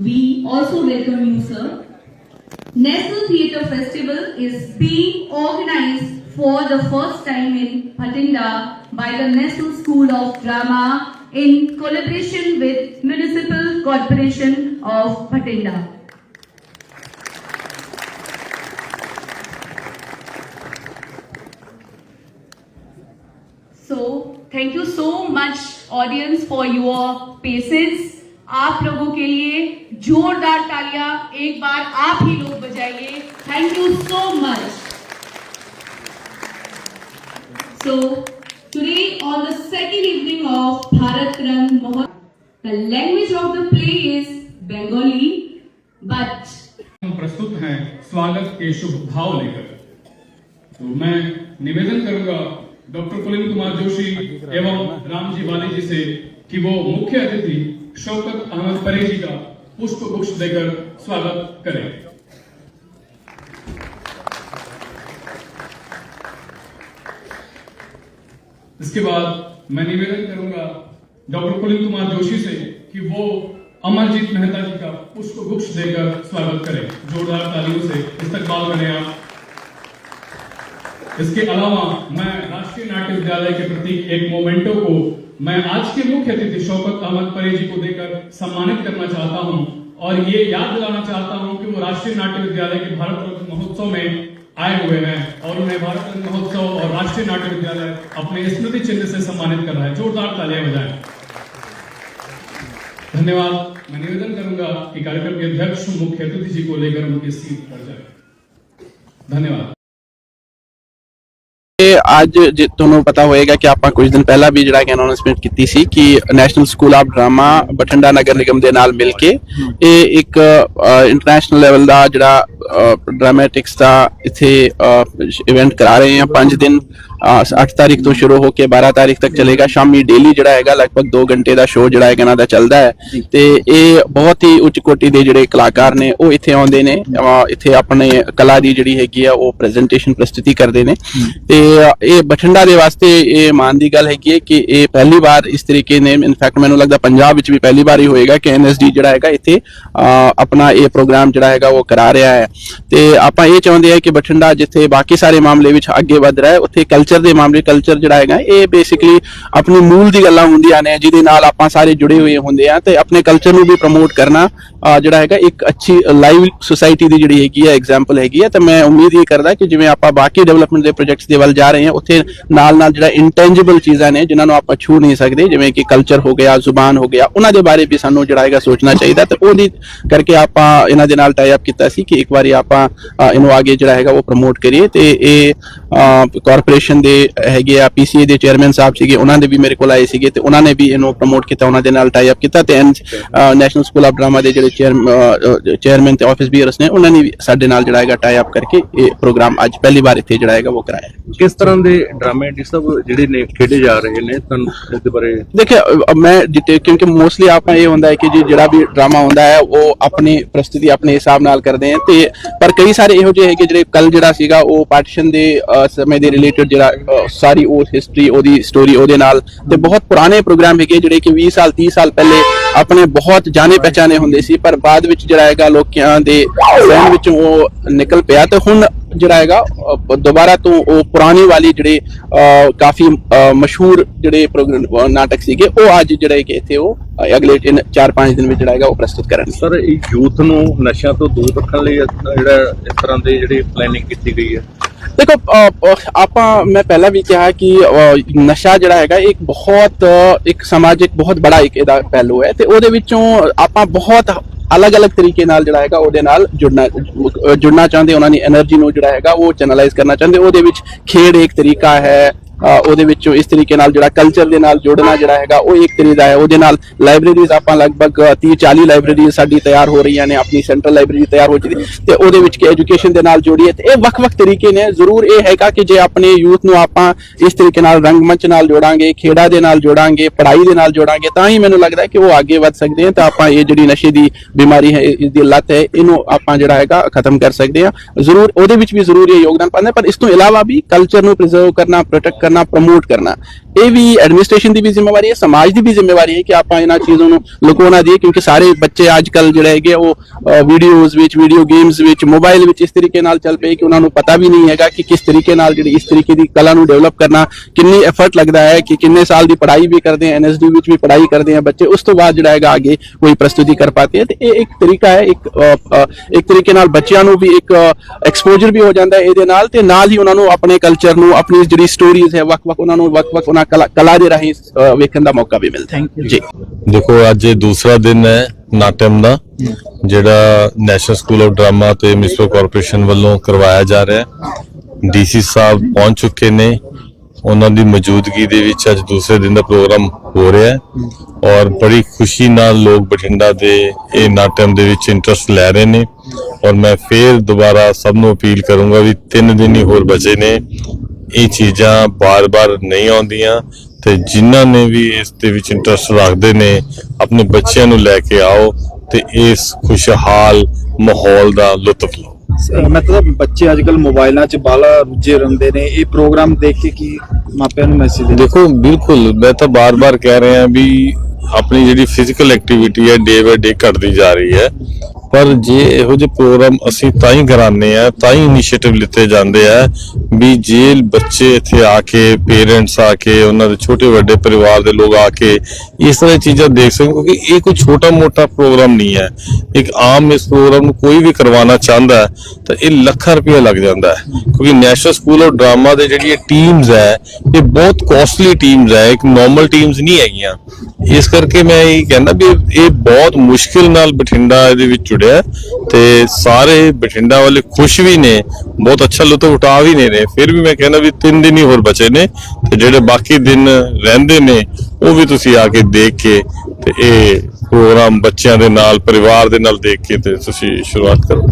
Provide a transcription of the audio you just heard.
we also welcome you, sir. National Theatre Festival is being organized for the first time in Patinda by the National School of Drama in collaboration with Municipal Corporation of Patinda. So, thank you so much audience for your patience. आप लोगों के लिए जोरदार तालियाँ एक बार आप ही लोग बजाइए। Thank you so much so today on the second evening of Bharat Rang Mahotsav, the language of the play is Bengali, but हम प्रस्तुत हैं स्वागत के शुभ भाव लेकर। तो मैं निवेदन करूँगा डॉक्टर पुलिन कुमार जोशी एवं रामजी वाली जी से कि वो मुख्य अतिथि शौकत अहमद परे जी का पुष्प गुच्छ देकर स्वागत करें। इसके बाद मैं निवेदन करूँगा डॉक्टर पुलिन कुमार जोशी से कि वो अमरजीत मेहता जी का पुष्प गुच्छ देकर स्वागत करें। जोरदार तालियों से इस्तकबाल करें आप। इसके अलावा मैं राष्ट्रीय नाट्य विद्यालय के प्रति एक मोमेंटो को मैं आज के मुख्य अतिथि शौकत अहमद परे जी को देकर सम्मानित करना चाहता हूँ और ये याद दिलाना चाहता हूँ कि वो राष्ट्रीय नाट्य विद्यालय के भारत रत्न महोत्सव में आए हुए हैं और उन्हें भारत रत्न महोत्सव और राष्ट्रीय नाट्य विद्यालय अपने स्मृति चिन्ह से सम्मानित कर रहा है। जोरदार तालियाँ बजाएँ। धन्यवाद। मैं निवेदन करूँगा कि कार्यक्रम के अध्यक्ष, मुख्य अतिथि जी को लेकर उनकी सीट पर जाए। धन्यवाद। ਇਹ ਅੱਜ ਜੇ ਤੁਹਾਨੂੰ ਪਤਾ ਹੋਏਗਾ ਕਿ ਆਪਾਂ ਕੁਝ ਦਿਨ ਪਹਿਲਾਂ ਵੀ ਜਿਹੜਾ ਕਿ ਅਨਾਉਂਸਮੈਂਟ ਕੀਤੀ ਸੀ ਕਿ national school of drama Bathinda ਨਗਰ ਨਿਗਮ ਦੇ ਨਾਲ ਮਿਲ ਕੇ ਇਹ ਇੱਕ ਇੰਟਰਨੈਸ਼ਨਲ ਲੈਵਲ ਦਾ ਜਿਹੜਾ ਡਰਾਮੈਟਿਕਸ ਦਾ ਇੱਥੇ ਇਵੈਂਟ ਕਰਾ ਰਹੇ ਹਾਂ 5 ਦਿਨ। 8 ਤਾਰੀਖ ਤੋਂ ਸ਼ੁਰੂ ਹੋ ਕੇ 12 ਤਾਰੀਖ ਤੱਕ ਚੱਲੇਗਾ। ਸ਼ਾਮੀ ਡੇਲੀ ਜਿਹੜਾ ਹੈਗਾ ਲਗਭਗ 2 ਘੰਟੇ ਦਾ ਸ਼ੋਅ ਜਿਹੜਾ ਹੈਗਾ ਇਹਨਾਂ ਦਾ ਚੱਲਦਾ ਹੈ। ਤੇ ਇਹ ਬਹੁਤ ਹੀ ਉੱਚ ਕੋਟੀ ਦੇ ਜਿਹੜੇ ਕਲਾਕਾਰ ਨੇ ਉਹ ਇੱਥੇ ਆਉਂਦੇ ਨੇ। ਇੱਥੇ ਆਪਣੇ ਕਲਾ ਦੀ ਜਿਹੜੀ ਹੈਗੀ ਆ ਉਹ ਪ੍ਰੈਜੈਂਟੇਸ਼ਨ ਪ੍ਰਸਤੁਤੀ ਕਰਦੇ ਨੇ। ਤੇ ਇਹ ਬਠਿੰਡਾ ਦੇ ਵਾਸਤੇ ਇਹ ਮਾਣ ਦੀ ਗੱਲ ਹੈਗੀ ਹੈ ਕਿ ਇਹ ਪਹਿਲੀ ਵਾਰ ਇਸ ਤਰੀਕੇ ਨੇ ਇਨਫੈਕਟ ਮੈਨੂੰ ਲੱਗਦਾ ਪੰਜਾਬ ਵਿੱਚ ਵੀ ਪਹਿਲੀ ਵਾਰ ਹੀ ਹੋਏਗਾ ਕਿ ਐਨਐਸਡੀ ਜਿਹੜਾ ਹੈਗਾ ਇੱਥੇ ਆਪਣਾ ਇਹ ਪ੍ਰੋਗਰਾਮ ਜਿਹੜਾ ਹੈਗਾ ਉਹ ਕਰਾ ਰਿਹਾ ਹੈ। ਤੇ ਆਪਾਂ ਇਹ ਚਾਹੁੰਦੇ ਹਾਂ ਕਿ ਬਠਿੰਡਾ ਜਿੱਥੇ ਬਾਕੀ ਸਾਰੇ ਮਾਮਲੇ ਵਿੱਚ ਅੱਗੇ ਵਧ ਰਿਹਾ ਹੈ ਉੱਥੇ ਕਲਚਰ ਦੇ ਮਾਮਲੇ ਕਲਚਰ ਜਿਹੜਾ ਹੈਗਾ ਇਹ ਬੇਸਿਕਲੀ ਆਪਣੇ ਮੂਲ ਦੀ ਗੱਲਾਂ ਹੁੰਦੀਆਂ ਨੇ ਜਿਹਦੇ ਨਾਲ ਆਪਾਂ ਸਾਰੇ ਜੁੜੇ ਹੋਏ ਹੁੰਦੇ ਆ ਤੇ ਆਪਣੇ ਕਲਚਰ ਨੂੰ ਵੀ ਪ੍ਰਮੋਟ ਕਰਨਾ ਜਿਹੜਾ ਹੈਗਾ ਇੱਕ ਅੱਛੀ ਲਾਈਵ ਸੁਸਾਇਟੀ ਦੀ ਜਿਹੜੀ ਹੈਗੀ ਹੈ ਐਗਜ਼ਾਮਪਲ ਹੈਗੀ ਹੈ ਤੇ ਮੈਂ ਉਮੀਦ ਇਹ ਕਰਦਾ ਕਿ ਜਿਵੇਂ ਆਪਾਂ ਬਾਕੀ ਡਿਵੈਲਪਮੈਂਟ ਦੇ ਪ੍ਰੋਜੈਕਟਸ ਦੇ ਵੱਲ ਜਾ ਰਹੇ ਹਾਂ ਉੱਥੇ ਨਾਲ ਨਾਲ ਜਿਹੜਾ ਇੰਟੈਂਜੀਬਲ ਚੀਜ਼ਾਂ ਨੇ ਜਿਨ੍ਹਾਂ ਨੂੰ ਆਪਾਂ ਛੂ ਨਹੀਂ ਸਕਦੇ ਜਿਵੇਂ ਕਿ ਕਲਚਰ ਹੋ ਗਿਆ ਜ਼ੁਬਾਨ ਹੋ ਗਿਆ ਉਹਨਾਂ ਦੇ ਬਾਰੇ ਵੀ ਸਾਨੂੰ ਜਿਹੜਾ ਹੈਗਾ ਸੋਚਣਾ ਚਾਹੀਦਾ। ਤੇ ਉਹਦੀ ਕਰਕੇ ਆਪਾਂ ਇਹਨਾਂ ਦੇ ਨਾਲ ਟਾਈ ਅਪ ਕੀਤਾ ਸੀ ਕਿ ਇੱਕ ਵਾਰੀ ਆਪਾਂ ਅ, ਇਹਨੂੰ ਅੱਗੇ ਜਿਹੜਾ ਹੈਗਾ ਉਹ ਪ੍ਰਮੋਟ ਕਰੀਏ ਤੇ ਇਹ ਕਾਰਪੋਰੇਸ਼ਨ ਦੇ ਹੈਗੇ ਆ ਪੀਸੀਏ ਦੇ ਚੇਅਰਮੈਨ ਸਾਹਿਬ ਸੀਗੇ ਉਹਨਾਂ ਦੇ ਵੀ ਮੇਰੇ ਕੋਲ ਆਏ ਸੀਗੇ ਤੇ ਉਹਨਾਂ ਨੇ ਵੀ ਇਹਨੂੰ ਪ੍ਰਮੋਟ ਕੀਤਾ ਉਹਨਾਂ ਦੇ ਨਾਲ ਟਾਈ ਅਪ ਕੀਤਾ ਤੇ ਨੈਸ਼ਨਲ ਸਕੂਲ ਆਫ ਡਰਾਮਾ ਦੇ ਜਿਹੜੇ ਚੇਅਰਮੈਨ ਤੇ ਆਫਿਸ ਬੀਅਰਸ ਨੇ ਉਹਨਾਂ ਨੇ ਸਾਡੇ ਨਾਲ ਜਿਹੜਾ ਟਾਈ ਅਪ ਕਰਕੇ ਇਹ ਪ੍ਰੋਗਰਾਮ ਅੱਜ ਪਹਿਲੀ ਵਾਰ ਇੱਥੇ ਜਿਹੜਾ ਉਹ ਕਰਾਇਆ। ਕਿਸ ਤਰ੍ਹਾਂ ਦੇ ਡਰਾਮੇ ਜਿਸ ਜਿਹੜੇ ਨੇ ਖੇਡੇ ਜਾ ਰਹੇ ਨੇ ਤੁਹਾਨੂੰ ਇਸ ਬਾਰੇ ਦੇਖਿਆ ਮੈਂ ਡਿਟੇਲ ਕਿਉਂਕਿ ਮੋਸਟਲੀ ਆਪਾਂ ਇਹ ਹੁੰਦਾ ਹੈ ਕਿ ਜੀ ਜਿਹੜਾ ਵੀ ਡਰਾਮਾ ਹੁੰਦਾ ਹੈ ਉਹ ਆਪਣੀ ਪ੍ਰਸਤੁਤੀ ਆਪਣੇ ਹਿਸਾਬ ਨਾਲ ਕਰਦੇ ਆ ਤੇ ਪਰ ਕਈ ਸਾਰੇ ਇਹੋ ਜਿਹੇ ਹੈਗੇ ਜਿਹੜੇ ਕੱਲ ਜਿਹੜਾ ਸੀਗਾ ਉਹ ਪਾਰਟੀਸ਼ਨ ਦੇ ਸਮੇਂ ਦੇ ਰਿਲੇਟਡ ਜਿਹੜਾ ਸਾਰੀ ਉਹ ਹਿਸਟਰੀ ਉਹਦੀ ਸਟੋਰੀ ਉਹਦੇ ਨਾਲ ਤੇ ਬਹੁਤ ਪੁਰਾਣੇ ਪ੍ਰੋਗਰਾਮ ਹੈਗੇ ਜਿਹੜੇ ਕਿ 20 ਸਾਲ 30 ਸਾਲ ਪਹਿਲੇ ਆਪਣੇ ਬਹੁਤ ਜਾਣੇ ਪਹਿਚਾਨੇ ਹੁੰਦੇ ਸੀ ਪਰ ਬਾਅਦ ਵਿੱਚ ਜਿਹੜਾ ਹੈਗਾ ਲੋਕਾਂ ਦੇ ਜ਼ਹਿਨ ਵਿੱਚੋਂ ਉਹ ਨਿਕਲ ਪਿਆ ਤੇ ਹੁਣ ਜਿਹੜਾ ਹੈਗਾ ਦੁਬਾਰਾ ਤੋਂ ਉਹ ਪੁਰਾਣੀ ਵਾਲੀ ਜਿਹੜੇ ਕਾਫੀ ਮਸ਼ਹੂਰ ਜਿਹੜੇ ਪ੍ਰੋਗਰਾਮ ਨਾਟਕ ਸੀਗੇ ਉਹ ਅੱਜ ਜਿਹੜੇ ਕਿ ਇੱਥੇ ਉਹ ਅਗਲੇ 4-5 ਦਿਨ ਵਿੱਚ ਜਿਹੜਾ ਹੈਗਾ ਉਹ ਪ੍ਰਸਤੁਤ ਕਰਨਗੇ। ਸਰ ਇਹ ਯੂਥ ਨੂੰ ਨਸ਼ਿਆਂ ਤੋਂ ਦੂਰ ਰੱਖਣ ਲਈ ਜਿਹੜਾ ਇਸ ਤਰ੍ਹਾਂ ਦੇ ਜਿਹੜੀ ਪਲੈਨਿੰਗ ਕੀਤੀ ਗਈ ਹੈ? ਦੇਖੋ ਆਪਾਂ, ਮੈਂ ਪਹਿਲਾਂ ਵੀ ਕਿਹਾ ਕਿ ਨਸ਼ਾ ਜਿਹੜਾ ਹੈਗਾ ਇੱਕ ਬਹੁਤ ਇੱਕ ਸਮਾਜਿਕ ਬਹੁਤ ਬੜਾ ਇੱਕ ਇਹਦਾ ਪਹਿਲੂ ਹੈ ਤੇ ਉਹਦੇ ਵਿੱਚੋਂ ਆਪਾਂ ਬਹੁਤ ਅਲੱਗ-ਅਲੱਗ ਤਰੀਕੇ ਨਾਲ ਜਿਹੜਾ ਹੈਗਾ, ਉਹਦੇ ਨਾਲ ਜੁੜਨਾ ਜੁੜਨਾ ਚਾਹੁੰਦੇ, ਉਹਨਾਂ ਦੀ એનર્ਜੀ ਨੂੰ ਜਿਹੜਾ ਹੈਗਾ, ਉਹ ਚੈਨਲਾਈਜ਼ ਕਰਨਾ ਚਾਹੁੰਦੇ, ਉਹਦੇ ਵਿੱਚ ਖੇਡ ਇੱਕ ਤਰੀਕਾ ਹੈ ਉਹਦੇ ਵਿੱਚੋਂ ਇਸ ਤਰੀਕੇ ਨਾਲ ਜਿਹੜਾ ਕਲਚਰ ਦੇ ਨਾਲ ਜੁੜਨਾ ਜਿਹੜਾ ਹੈਗਾ, ਉਹ ਇੱਕ ਤਰੀਕਾ ਹੈ। ਉਹਦੇ ਨਾਲ ਲਾਇਬ੍ਰੇਰੀਜ਼ ਆਪਾਂ ਲਗਭਗ 30 40 ਲਾਇਬ੍ਰੇਰੀਜ਼ ਸਾਡੀ ਤਿਆਰ ਹੋ ਰਹੀਆਂ ਨੇ, ਆਪਣੀ ਸੈਂਟਰਲ ਲਾਇਬ੍ਰੇਰੀ ਤਿਆਰ ਹੋ ਚੁੱਕੀ ਤੇ ਉਹਦੇ ਵਿੱਚ ਕਿ ਐਜੂਕੇਸ਼ਨ ਦੇ ਨਾਲ ਜੋੜੀਏ, ਤੇ ਇਹ ਵੱਖ-ਵੱਖ ਤਰੀਕੇ ਨੇ। ਜ਼ਰੂਰ ਇਹ ਹੈਗਾ ਕਿ ਜੇ ਆਪਣੇ ਯੂਥ ਨੂੰ ਆਪਾਂ ਇਸ ਤਰੀਕੇ ਨਾਲ ਰੰਗਮੰਚ ਨਾਲ ਜੋੜਾਂਗੇ, ਖੇਡਾਂ ਦੇ ਨਾਲ ਜੋੜਾਂਗੇ, ਪੜ੍ਹਾਈ ਦੇ ਨਾਲ ਜੋੜਾਂਗੇ, ਤਾਂ ਹੀ ਮੈਨੂੰ ਲੱਗਦਾ ਕਿ ਉਹ ਅੱਗੇ ਵੱਧ ਸਕਦੇ ਆ ਤਾਂ ਆਪਾਂ ਇਹ ਜਿਹੜੀ ਨਸ਼ੇ ਦੀ ਬਿਮਾਰੀ ਹੈ ਇਸ ਦੀ ਲੱਤ ਹੈ, ਇਹਨੂੰ ਆਪਾਂ ਜਿਹੜਾ ਹੈਗਾ ਖਤਮ ਕਰ ਸਕਦੇ ਹਾਂ। ਜ਼ਰੂਰ, ਉਹਦੇ ਵਿੱਚ ਵੀ ਜ਼ਰੂਰ ਇਹ ਯੋਗਦਾਨ ਪਾਉਂਦਾ ਪਰ ਇਸ ਤੋਂ ਇਲਾਵਾ ਵੀ ਕਲਚਰ ਨੂੰ ਪ੍ਰੀਜ਼ਰਵ ਕਰਨਾ ਪ੍ਰੋਟੈਕਟ ਕਰਨਾ ਪ੍ਰਮੋਟ ਕਰਨਾ। ਇਹ ਵੀ ਐਡਮਿਨਿਸਟ੍ਰੇਸ਼ਨ ਦੀ ਵੀ ਜ਼ਿੰਮੇਵਾਰੀ ਹੈ, ਸਮਾਜ ਦੀ ਵੀ ਜ਼ਿੰਮੇਵਾਰੀ ਹੈ ਕਿ ਆਪਾਂ ਇਹਨਾਂ ਚੀਜ਼ਾਂ ਨੂੰ ਲੁਕਾਉਣਾ ਦਈਏ, ਕਿਉਂਕਿ ਸਾਰੇ ਬੱਚੇ ਅੱਜ ਕੱਲ ਜਿਹੜੇ ਹੈਗੇ ਉਹ ਵੀਡੀਓਜ਼ ਵਿੱਚ ਵੀਡੀਓ ਗੇਮਸ ਵਿੱਚ ਮੋਬਾਈਲ ਵਿੱਚ ਇਸ ਤਰੀਕੇ ਨਾਲ ਚੱਲ ਪਏ ਕਿ ਉਹਨਾਂ ਨੂੰ ਪਤਾ ਵੀ ਨਹੀਂ ਹੈਗਾ ਕਿ ਕਿਸ ਤਰੀਕੇ ਨਾਲ ਜਿਹੜੀ ਇਸ ਤਰੀਕੇ ਦੀ ਕਲਾ ਨੂੰ ਡਿਵੈਲਪ ਕਰਨਾ, ਕਿੰਨੀ ਐਫਰਟ ਲੱਗਦਾ ਹੈ ਕਿ ਕਿੰਨੇ ਸਾਲ ਦੀ ਪੜ੍ਹਾਈ ਵੀ ਕਰਦੇ ਆ ਐਨਐਸਡੀ ਵਿੱਚ ਵੀ ਪੜ੍ਹਾਈ ਕਰਦੇ ਆ ਬੱਚੇ, ਉਸ ਤੋਂ ਬਾਅਦ ਜਿਹੜਾ ਹੈਗਾ ਅੱਗੇ ਕੋਈ ਪ੍ਰਸਤੁਤੀ ਕਰ ਪਾਤੇ ਹੈ ਤੇ ਇਹ ਇੱਕ ਤਰੀਕਾ ਹੈ, ਇੱਕ ਇੱਕ ਤਰੀਕੇ ਨਾਲ ਬੱਚਿਆਂ ਨੂੰ ਵੀ ਇੱਕ ਐਕਸਪੋਜ਼ਰ ਵੀ ਹੋ ਜਾਂਦਾ ਹੈ ਇਹਦੇ ਨਾਲ ਤੇ ਨਾਲ ਹੀ ਉਹਨਾਂ ਨੂੰ ਆਪਣੇ ਕਲਚਰ ਨੂੰ, ਆਪਣੀ ਜਿਹੜੀ ਸਟੋਰੀਜ਼ ਹੈ ਵੱਖ-ਵੱਖ ਉਹਨਾਂ ਨੂੰ ਵੱਖ-ਵੱਖ ਉਹਨਾਂ ਕਲਾ ਕਲਾ ਦੇ ਰਾਹੀਂ ਵੇਖਣ ਦਾ ਮੌਕਾ ਵੀ ਮਿਲਦਾ ਹੈ ਜੀ ਦੇਖੋ ਅੱਜ ਇਹ ਦੂਸਰਾ ਦਿਨ ਹੈ ਨਾਟਮ ਦਾ ਜਿਹੜਾ ਨੈਸ਼ਨਲ ਸਕੂਲ ਆਫ ਡਰਾਮਾ ਤੇ ਮਿਸਰੋ ਕਾਰਪੋਰੇਸ਼ਨ ਵੱਲੋਂ ਕਰਵਾਇਆ ਜਾ ਰਿਹਾ ਹੈ ਡੀਸੀ ਸਾਹਿਬ ਪਹੁੰਚ ਚੁੱਕੇ ਨੇ ਉਹਨਾਂ ਦੀ ਮੌਜੂਦਗੀ ਦੇ ਵਿੱਚ ਅੱਜ ਦੂਸਰੇ ਦਿਨ ਦਾ ਪ੍ਰੋਗਰਾਮ ਹੋ ਰਿਹਾ ਹੈ ਔਰ ਬੜੀ ਖੁਸ਼ੀ ਨਾਲ ਲੋਕ ਬਠਿੰਡਾ ਦੇ ਇਹ ਨਾਟਮ ਦੇ ਵਿੱਚ ਇੰਟਰਸਟ ਲੈ ਰਹੇ ਨੇ ਔਰ ਮੈਂ ਫੇਰ ਦੁਬਾਰਾ ਸਭ ਨੂੰ ਅਪੀਲ ਕਰੂੰਗਾ ਵੀ ਤਿੰਨ ਦਿਨ ਹੀ ਹੋਰ ਬਚੇ ਨੇ ਇਹ ਚੀਜ਼ਾਂ ਬਾਰ-ਬਾਰ ਨਹੀਂ ਆਉਂਦੀਆਂ ਤੇ ਜਿਨ੍ਹਾਂ ਨੇ ਵੀ ਇਸ ਦੇ ਵਿੱਚ ਇੰਟਰਸਟ ਰੱਖਦੇ ਨੇ ਆਪਣੇ ਬੱਚਿਆਂ ਨੂੰ ਲੈ ਕੇ ਆਓ ਤੇ ਇਸ ਖੁਸ਼ਹਾਲ ਮਾਹੌਲ ਦਾ ਲੁਤਫ ਲਓ। ਮਤਲਬ ਬੱਚੇ ਅੱਜ ਕੱਲ ਮੋਬਾਈਲਾਂ 'ਚ ਬਾਲਾ ਰੁੱਝੇ ਰਹਿੰਦੇ ਨੇ। ਇਹ ਪ੍ਰੋਗਰਾਮ ਦੇਖ ਕੇ ਕੀ ਮਾਪਿਆਂ ਨੂੰ ਮੈਸੇਜ ਦੇ ਦੇਖੋ ਬਿਲਕੁਲ ਮੈਂ ਤਾਂ ਬਾਰ-ਬਾਰ ਕਹਿ ਰਿਹਾ ਵੀ ਆਪਣੀ ਜਿਹੜੀ ਫਿਜ਼ੀਕਲ ਐਕਟੀਵਿਟੀ ਹੈ ਡੇ ਬਾਏ ਡੇ ਘਟਦੀ ਜਾ ਰਹੀ ਹੈ। ਪਰ ਜੇ ਇਹੋ ਜਿਹੇ ਪ੍ਰੋਗਰਾਮ ਅਸੀਂ ਤਾਂ ਹੀ ਕਰਾਉਂਦੇ ਆ ਤਾਂ ਹੀ ਇਨੀਸ਼ੀਏਟਿਵ ਲਿੱਤੇ ਜਾਂਦੇ ਆ ਵੀ ਜੇ ਬੱਚੇ ਇੱਥੇ ਆ ਕੇ ਪੇਰੈਂਟਸ ਆ ਕੇ, ਉਹਨਾਂ ਦੇ ਛੋਟੇ ਵੱਡੇ ਪਰਿਵਾਰ ਦੇ ਲੋਕ ਆ ਕੇ ਇਸ ਤਰ੍ਹਾਂ ਦੀਆਂ ਚੀਜ਼ਾਂ ਦੇਖ ਸਕਣ ਕਿਉਂਕਿ ਇਹ ਕੋਈ ਛੋਟਾ ਮੋਟਾ ਪ੍ਰੋਗਰਾਮ ਨਹੀਂ ਹੈ। ਇੱਕ ਆਮ ਇਸ ਪ੍ਰੋਗਰਾਮ ਨੂੰ ਕੋਈ ਵੀ ਕਰਵਾਉਣਾ ਚਾਹੁੰਦਾ ਤਾਂ ਇਹ ਲੱਖਾਂ ਰੁਪਏ ਲੱਗ ਜਾਂਦਾ ਹੈ। ਕਿਉਂਕਿ ਨੈਸ਼ਨਲ ਸਕੂਲ ਆਫ ਡਰਾਮਾ ਦੇ ਜਿਹੜੀ ਟੀਮਸ ਹੈ, ਇਹ ਬਹੁਤ ਕਾਸਟਲੀ ਟੀਮਸ ਹੈ, ਇੱਕ ਨਾਰਮਲ ਟੀਮਸ ਨਹੀਂ ਹੈਗੀਆਂ। ਇਸ ਕਰਕੇ ਮੈਂ ਇਹ ਕਹਿੰਦਾ ਵੀ ਇਹ ਬਹੁਤ ਮੁਸ਼ਕਿਲ ਨਾਲ ਬਠਿੰਡਾ ਇਹਦੇ ਵਿੱਚ ਜੁੜਿਆ ਤੇ ਸਾਰੇ ਬਠਿੰਡਾ ਵਾਲੇ ਖੁਸ਼ ਵੀ ਨੇ, ਬਹੁਤ ਅੱਛਾ ਲੁਤਫ ਉਠਾ ਵੀ ਨੇ ਨੇ। ਫਿਰ ਵੀ ਮੈਂ ਕਹਿੰਦਾ ਵੀ ਤਿੰਨ ਦਿਨ ਹੀ ਹੋਰ ਬਚੇ ਨੇ ਤੇ ਜਿਹੜੇ ਬਾਕੀ ਦਿਨ ਰਹਿੰਦੇ ਨੇ, ਉਹ ਵੀ ਤੁਸੀਂ ਆ ਕੇ ਦੇਖ ਕੇ ਤੇ ਇਹ ਪ੍ਰੋਗਰਾਮ ਬੱਚਿਆਂ ਦੇ ਨਾਲ, ਪਰਿਵਾਰ ਦੇ ਨਾਲ ਦੇਖ ਕੇ ਤੇ ਤੁਸੀਂ ਸ਼ੁਰੂਆਤ ਕਰੋ।